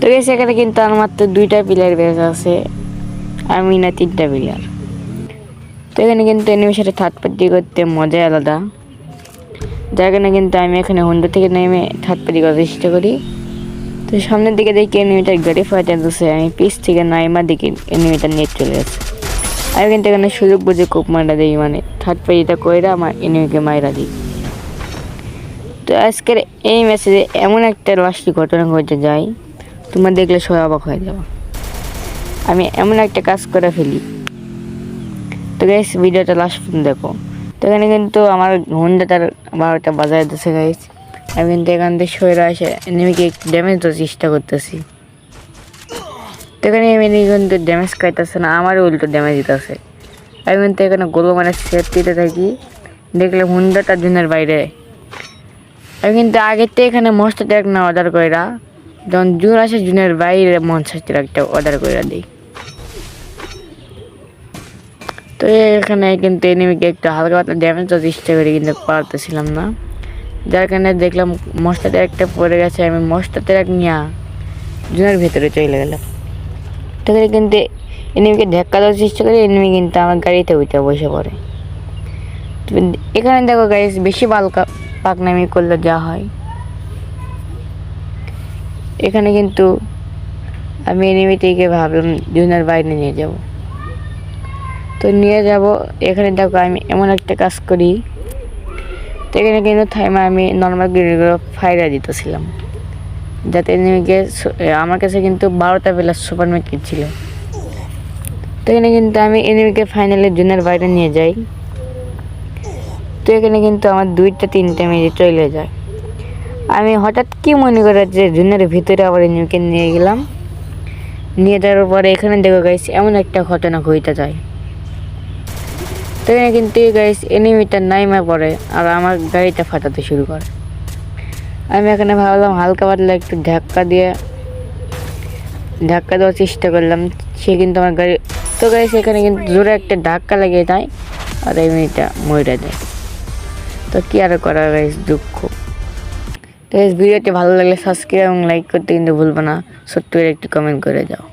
তো গেছে এখানে কিন্তু আমার মাত্র দুইটা পিলার বেঁচে আছে। আমি না তিনটা পিলার তো এখানে কিন্তু সাথে থার্ড পার্টি করতে মজাই আলাদা। যার কারণে কিন্তু আমি এখানে হুন্ডা থেকে নেমে থার্ড পার্টি করার চেষ্টা করি। তো সামনের দিকে দেখি এনিমিটার গাড়ি ফাইটার দিচ্ছে আমি পিস থেকে নাইমা দিকে এনিমিটার নিয়ে চলে যাচ্ছে আমি কিন্তু এখানে সুযোগ বুঝে কোপ মারা দিই মানে থার্ড পার্টিটা কইরা আমার এনিমিকে মাইরা দিই। তো আজকের এই মেসেজে এমন একটা লাস্টি ঘটনা ঘটে যায় তোমরা দেখলে সবাই অবাক হয়ে যাব। আমি এমন একটা কাজ করে ফেলি। তো গাইস ভিডিওটা লাস্ট পর্যন্ত দেখো। তো এখানে কিন্তু আমার হুন্ডাটার বারোটা বাজারে দিচ্ছে গাইস আমি কিন্তু এখান থেকে সরে আসে এনিমিকে ড্যামেজ দেওয়ার চেষ্টা করতেছি। তো এখানে এমনি কিন্তু ড্যামেজ খাইতেছে না, আমারও উল্টো ড্যামেজ দিতেছে। আমি কিন্তু এখানে গোলো মানে সেট দিতে থাকি। দেখলাম হুন্ডাটা জুনের বাইরে। আমি কিন্তু আগের থেকে এখানে মস্ত ট্যাগ না অর্ডার কইরা যখন জুন আসে, জুনের বাইরে মন মনসার একটা অর্ডার করে দিই। তো এখানে কিন্তু এনিমিকে একটু হালকা পাতলা ড্যামেজ চেষ্টা করি কিন্তু পারতেছিলাম না। যার কারণে দেখলাম মশলা একটা পড়ে গেছে, আমি মশলা ট্রাক নিয়ে জুনের ভেতরে চলে গেলাম। তো কিন্তু এনিমিকে ধাক্কা দেওয়ার চেষ্টা করি এনিমি কিন্তু আমার গাড়িতে উঠে বসে পড়ে। এখানে দেখো গাড়ি বেশি বালকা পাকনামি করলে যা হয়। এখানে কিন্তু আমি এনিমিটিকে ভাবলাম জুনার বাইরে নিয়ে যাব। তো নিয়ে যাব। এখানে দেখো আমি এমন একটা কাজ করি। তো এখানে কিন্তু থাইমা আমি নর্মাল গ্রিনগুলো ফাইরা দিতেছিলাম। যাতে এনিমিকে আমার কাছে কিন্তু বারোটা প্লাস সুপার কিট ছিল। তো এখানে কিন্তু আমি এনিমিকে ফাইনালি জুনের বাইরে নিয়ে যাই। তো এখানে কিন্তু আমার দুইটা তিনটা মেয়ে চলে যায়। আমি হঠাৎ কি মনে করে যে জুনের ভিতরে আবার এনিমিকে নিয়ে গেলাম। নিয়ে যাওয়ার পরে এখানে দেখো গাইস এমন একটা ঘটনা ঘটতে যায়। তো এখানে কিন্তু গাইস এনিমিটা নাইমা পড়ে আর আমার গাড়িটা ফাটাতে শুরু করে। আমি এখানে ভাবলাম হালকা পাতলা একটু ধাক্কা দিয়ে ধাক্কা দেওয়ার চেষ্টা করলাম। সে কিন্তু আমার গাড়ি তো গাইস এখানে কিন্তু জোরে একটা ধাক্কা লাগিয়ে দেয় আর এমনিটা মরে দেয় তো কি আর করা গাইস দুঃখ। ভিডিওটি ভালো লাগলে সাবস্ক্রাইব এবং লাইক করতে কিন্তু ভুলবো না। সত্যি একটি কমেন্ট করে যাও